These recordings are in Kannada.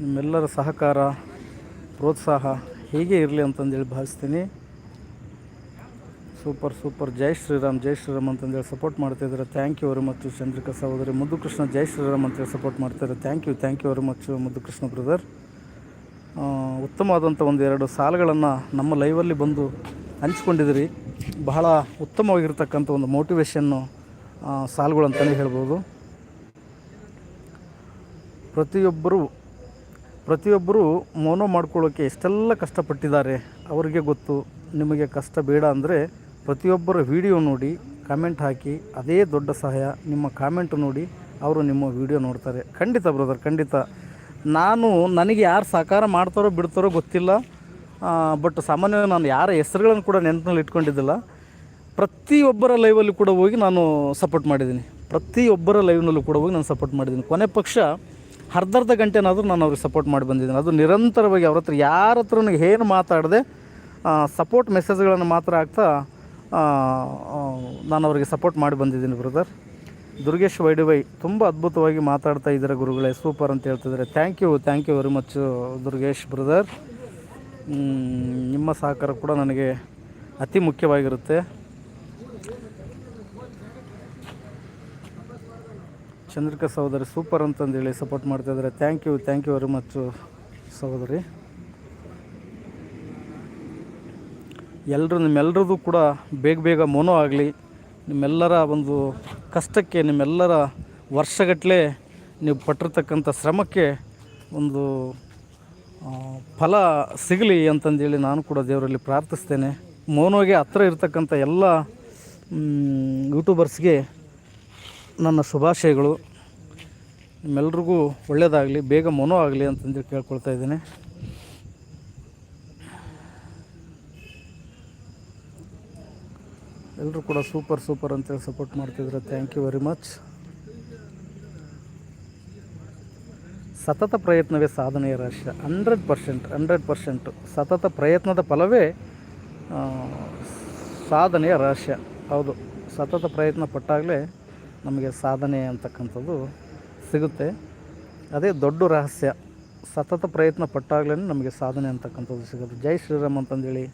ನಿಮ್ಮೆಲ್ಲರ ಸಹಕಾರ, ಪ್ರೋತ್ಸಾಹ ಹೀಗೆ ಇರಲಿ ಅಂತಂದೇಳಿ ಭಾವಿಸ್ತೀನಿ. Super super. ಜೈ ಶ್ರೀರಾಮ್ ಜೈ ಶ್ರೀರಾಮ್ ಅಂತಂದೇಳಿ ಸಪೋರ್ಟ್ ಮಾಡ್ತಾಯಿದ್ದಾರೆ thank you very much Chandrika ಸಹೋದರಿ. ಮುದ್ದು ಕೃಷ್ಣ ಜೈ ಶ್ರೀರಾಮ್ ಅಂತೇಳಿ ಸಪೋರ್ಟ್ ಮಾಡ್ತಾರೆ thank you thank you very much Muddukrishna brother ಉತ್ತಮವಾದಂಥ ಒಂದು ಎರಡು ಸಾಲುಗಳನ್ನು ನಮ್ಮ ಲೈವಲ್ಲಿ ಬಂದು ಹಂಚ್ಕೊಂಡಿದ್ದೀರಿ. ಬಹಳ ಉತ್ತಮವಾಗಿರ್ತಕ್ಕಂಥ ಒಂದು ಮೋಟಿವೇಶನ್ನು ಸಾಲುಗಳು ಅಂತಲೇ ಹೇಳ್ಬೋದು. ಪ್ರತಿಯೊಬ್ಬರು ಪ್ರತಿಯೊಬ್ಬರು ಮೋನೋ ಮಾಡ್ಕೊಳ್ಳೋಕ್ಕೆ ಎಷ್ಟೆಲ್ಲ ಕಷ್ಟಪಟ್ಟಿದ್ದಾರೆ ಅವರಿಗೆ ಗೊತ್ತು. ನಿಮಗೆ ಕಷ್ಟ ಬೇಡ ಅಂದರೆ ಪ್ರತಿಯೊಬ್ಬರ ವಿಡಿಯೋ ನೋಡಿ ಕಾಮೆಂಟ್ ಹಾಕಿ, ಅದೇ ದೊಡ್ಡ ಸಹಾಯ. ನಿಮ್ಮ ಕಾಮೆಂಟ್ ನೋಡಿ ಅವರು ನಿಮ್ಮ ವಿಡಿಯೋ ನೋಡ್ತಾರೆ. ಖಂಡಿತ ಬ್ರದರ್ ಖಂಡಿತ. ನಾನು ನನಗೆ ಯಾರು ಸಹಕಾರ ಮಾಡ್ತಾರೋ ಬಿಡ್ತಾರೋ ಗೊತ್ತಿಲ್ಲ. ಬಟ್ ಸಾಮಾನ್ಯವಾಗಿ ನಾನು ಯಾರ ಹೆಸರುಗಳನ್ನು ಕೂಡ ನೆನಪಿನಲ್ಲಿ ಇಟ್ಕೊಂಡಿದ್ದಿಲ್ಲ. ಪ್ರತಿಯೊಬ್ಬರ ಲೈವಲ್ಲಿ ಕೂಡ ಹೋಗಿ ನಾನು ಸಪೋರ್ಟ್ ಮಾಡಿದ್ದೀನಿ. ಪ್ರತಿಯೊಬ್ಬರ ಲೈವ್ನಲ್ಲೂ ಕೂಡ ಹೋಗಿ ನಾನು ಸಪೋರ್ಟ್ ಮಾಡಿದ್ದೀನಿ. ಕೊನೆ ಪಕ್ಷ ಅರ್ಧರ್ಧ ಗಂಟೆನಾದರೂ ನಾನು ಅವ್ರಿಗೆ ಸಪೋರ್ಟ್ ಮಾಡಿ ಬಂದಿದ್ದೀನಿ. ಅದು ನಿರಂತರವಾಗಿ ಅವ್ರ ಹತ್ರ ಯಾರ ಹತ್ರ ಏನು ಮಾತಾಡದೆ ಸಪೋರ್ಟ್ ಮೆಸೇಜ್ಗಳನ್ನು ಮಾತ್ರ ಆಗ್ತಾ ನಾನು ಅವರಿಗೆ ಸಪೋರ್ಟ್ ಮಾಡಿ ಬಂದಿದ್ದೀನಿ ಬ್ರದರ್ ದುರ್ಗೇಶ್ ವೈಡಿವೈ ತುಂಬ ಅದ್ಭುತವಾಗಿ ಮಾತಾಡ್ತಾ ಇದ್ದಾರೆ ಗುರುಗಳೇ. ಸೂಪರ್ ಅಂತ ಹೇಳ್ತಿದ್ದಾರೆ. Thank you thank you very much Durgesh brother ನಿಮ್ಮ ಸಹಕಾರ ಕೂಡ ನನಗೆ ಅತಿ ಮುಖ್ಯವಾಗಿರುತ್ತೆ. ಚಂದ್ರಿಕಾ ಸಹೋದರಿ ಸೂಪರ್ ಅಂತಂದೇಳಿ ಸಪೋರ್ಟ್ ಮಾಡ್ತಾಯಿದ್ದಾರೆ thank you thank you very much ಸಹೋದರಿ. ಎಲ್ಲರೂ ನಿಮ್ಮೆಲ್ಲರದು ಕೂಡ ಬೇಗ ಬೇಗ ಮೋನೋ ಆಗಲಿ, ನಿಮ್ಮೆಲ್ಲರ ಒಂದು ಕಷ್ಟಕ್ಕೆ, ನಿಮ್ಮೆಲ್ಲರ ವರ್ಷಗಟ್ಟಲೆ ನೀವು ಪಟ್ಟಿರ್ತಕ್ಕಂಥ ಶ್ರಮಕ್ಕೆ ಒಂದು ಫಲ ಸಿಗಲಿ ಅಂತಂದೇಳಿ ನಾನು ಕೂಡ ದೇವರಲ್ಲಿ ಪ್ರಾರ್ಥಿಸ್ತೇನೆ. ಮೋನೋಗೆ ಹತ್ರ ಇರ್ತಕ್ಕಂಥ ಎಲ್ಲ ಯೂಟ್ಯೂಬರ್ಸ್ಗೆ ನನ್ನ ಶುಭಾಶಯಗಳು. ನಿಮ್ಮೆಲ್ರಿಗೂ ಒಳ್ಳೆಯದಾಗಲಿ ಬೇಗ ಮನೋ ಆಗಲಿ ಅಂತಂದು ಕೇಳ್ಕೊಳ್ತಾ ಇದ್ದೀನಿ. ಎಲ್ಲರೂ ಕೂಡ ಸೂಪರ್ ಸೂಪರ್ ಅಂತೇಳಿ ಸಪೋರ್ಟ್ ಮಾಡ್ತಿದ್ರೆ ಥ್ಯಾಂಕ್ ಯು ವೆರಿ ಮಚ್. ಸತತ ಪ್ರಯತ್ನವೇ ಸಾಧನೆಯ ರಹಸ್ಯ. ಹಂಡ್ರೆಡ್ ಪರ್ಸೆಂಟ್ ಹಂಡ್ರೆಡ್ ಪರ್ಸೆಂಟ್ ಸತತ ಪ್ರಯತ್ನದ ಫಲವೇ ಸಾಧನೆಯ ರಹಸ್ಯ. ಹೌದು, ಸತತ ಪ್ರಯತ್ನ ಪಟ್ಟಾಗಲೇ ನಮಗೆ ಸಾಧನೆ ಅಂತಕ್ಕಂಥದ್ದು ಸಿಗುತ್ತೆ. ಅದೇ ದೊಡ್ಡ ರಹಸ್ಯ. ಸತತ ಪ್ರಯತ್ನ ಪಟ್ಟಾಗಲೇ ನಮಗೆ ಸಾಧನೆ ಅಂತಕ್ಕಂಥದ್ದು ಸಿಗೋದು ಜೈ ಶ್ರೀರಾಮ್ ಅಂತಂದೇಳಿ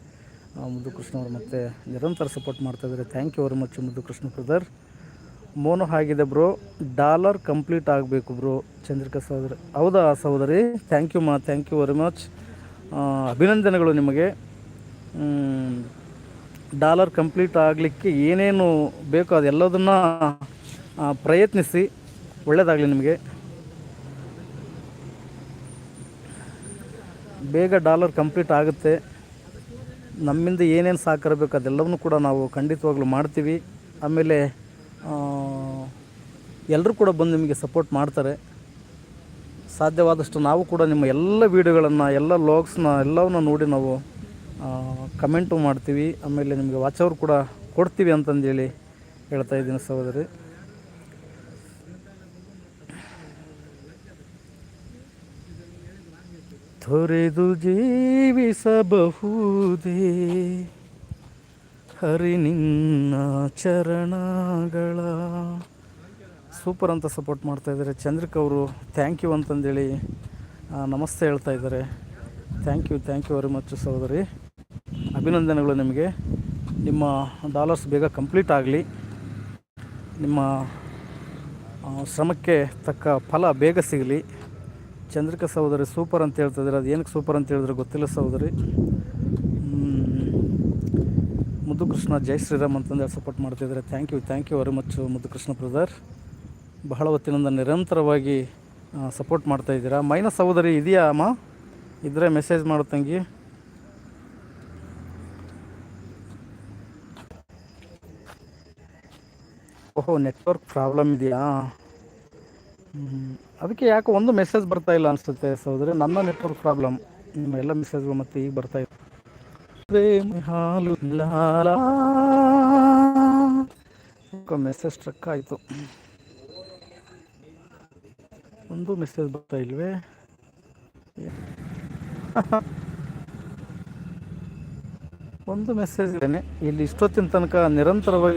ಮುದ್ದು ಕೃಷ್ಣ ಅವರು ಮತ್ತೆ ನಿರಂತರ ಸಪೋರ್ಟ್ ಮಾಡ್ತಾಯಿದ್ದಾರೆ ಥ್ಯಾಂಕ್ ಯು ವೆರಿ ಮಚ್ ಮುದ್ದು ಕೃಷ್ಣ ಬ್ರದರ್ ಮೋನು ಆಗಿದೆ ಬ್ರೋ ಡಾಲರ್ ಕಂಪ್ಲೀಟ್ ಆಗಬೇಕು ಬ್ರೋ ಚಂದ್ರಿಕಾ ಸಹೋದರಿ, ಹೌದಾ ಸಹೋದರಿ? ಥ್ಯಾಂಕ್ ಯು ಮಾ ಥ್ಯಾಂಕ್ ಯು ವೆರಿ ಮಚ್ ಅಭಿನಂದನೆಗಳು ನಿಮಗೆ. ಡಾಲರ್ ಕಂಪ್ಲೀಟ್ ಆಗಲಿಕ್ಕೆ ಏನೇನು ಬೇಕೋ ಅದೆಲ್ಲದನ್ನು ಪ್ರಯತ್ನಿಸಿ. ಒಳ್ಳೆಯದಾಗಲಿ ನಿಮಗೆ. ಬೇಗ ಡಾಲರ್ ಕಂಪ್ಲೀಟ್ ಆಗುತ್ತೆ. ನಮ್ಮಿಂದ ಏನೇನು ಸಹಕಾರ ಬೇಕು ಅದೆಲ್ಲವನ್ನೂ ಕೂಡ ನಾವು ಖಂಡಿತವಾಗ್ಲೂ ಮಾಡ್ತೀವಿ. ಆಮೇಲೆ ಎಲ್ಲರೂ ಕೂಡ ಬಂದು ನಿಮಗೆ ಸಪೋರ್ಟ್ ಮಾಡ್ತಾರೆ. ಸಾಧ್ಯವಾದಷ್ಟು ನಾವು ಕೂಡ ನಿಮ್ಮ ಎಲ್ಲ ವೀಡಿಯೋಗಳನ್ನು, ಎಲ್ಲ ಲಾಗ್ಸ್ನ ಎಲ್ಲವನ್ನ ನೋಡಿ ನಾವು ಕಮೆಂಟು ಮಾಡ್ತೀವಿ. ಆಮೇಲೆ ನಿಮಗೆ ವಾಚ್ ಅವ್ರು ಕೂಡ ಕೊಡ್ತೀವಿ ಅಂತಂದೇಳಿ ಹೇಳ್ತಾ ಇದ್ದೀನಿ ಸಹೋದರಿ. ತೊರೆದು ಜೀವಿಸಬಹುದೇ? ಹರಿ ನಿನ್ನ ಚರಣಗಳ. ಸೂಪರ್ ಅಂತ ಸಪೋರ್ಟ್ ಮಾಡ್ತಾ ಇದ್ದಾರೆ. ಚಂದ್ರಿಕ್ ಅವರು ಥ್ಯಾಂಕ್ ಯು ಅಂತಂದೇಳಿ ನಮಸ್ತೆ ಹೇಳ್ತಾ ಇದ್ದಾರೆ. Thank you thank you very much ಸಹೋದರಿ. ಅಭಿನಂದನೆಗಳು ನಿಮಗೆ. ನಿಮ್ಮ ಡಾಲರ್ಸ್ ಬೇಗ ಕಂಪ್ಲೀಟ್ ಆಗಲಿ. ನಿಮ್ಮ ಶ್ರಮಕ್ಕೆ ತಕ್ಕ ಫಲ ಬೇಗ ಸಿಗಲಿ. ಚಂದ್ರಿಕಾ ಸಹೋದರಿ ಸೂಪರ್ ಅಂತ ಹೇಳ್ತಿದ್ದಾರೆ. ಅದು ಏನಕ್ಕೆ ಸೂಪರ್ ಅಂತ ಹೇಳಿದ್ರೆ ಗೊತ್ತಿಲ್ಲ ಸಹೋದರಿ. ಮುದ್ದುಕೃಷ್ಣ ಮುದ್ದು ಕೃಷ್ಣ ಜೈ ಶ್ರೀರಾಮ್ ಅಂತಂದೇಳಿ ಸಪೋರ್ಟ್ ಮಾಡ್ತಿದ್ದಾರೆ. Thank you thank you very much Muddukrishna brother ಬಹಳ ಹೊತ್ತಿನಿಂದ ನಿರಂತರವಾಗಿ ಸಪೋರ್ಟ್ ಮಾಡ್ತಾ ಇದ್ದೀರಾ? ಮೈನ ಸಹೋದರಿ ಇದೆಯಾ ಅಮ್ಮ? ಇದ್ರೆ ಮೆಸೇಜ್ ಮಾಡು ತಂಗಿ. ಓಹೋ ನೆಟ್ವರ್ಕ್ ಪ್ರಾಬ್ಲಮ್ ಇದೆಯಾ. ಅದಕ್ಕೆ ಯಾಕೆ ಒಂದು ಮೆಸೇಜ್ ಬರ್ತಾ ಇಲ್ಲ ಅನಿಸುತ್ತೆ ಸಹೋದರಿ. ನನ್ನ ನೆಟ್ವರ್ಕ್ ಪ್ರಾಬ್ಲಮ್ ನಿಮ್ಮ ಎಲ್ಲ ಮೆಸೇಜ್ಗಳು ಮತ್ತೆ ಈಗ ಬರ್ತಾ ಇಲ್ಲ ಪ್ರೇಮ ಹಾಲು ಮೆಸೇಜ್ ಸ್ಟ್ರಕ್ ಆಯಿತು. ಒಂದು ಮೆಸೇಜ್ ಬರ್ತಾ ಇಲ್ವೇ? ಒಂದು ಮೆಸೇಜ್ ಇದ್ದೇನೆ. ಇಲ್ಲಿ ಇಷ್ಟೊತ್ತಿನ ತನಕ ನಿರಂತರವಾಗಿ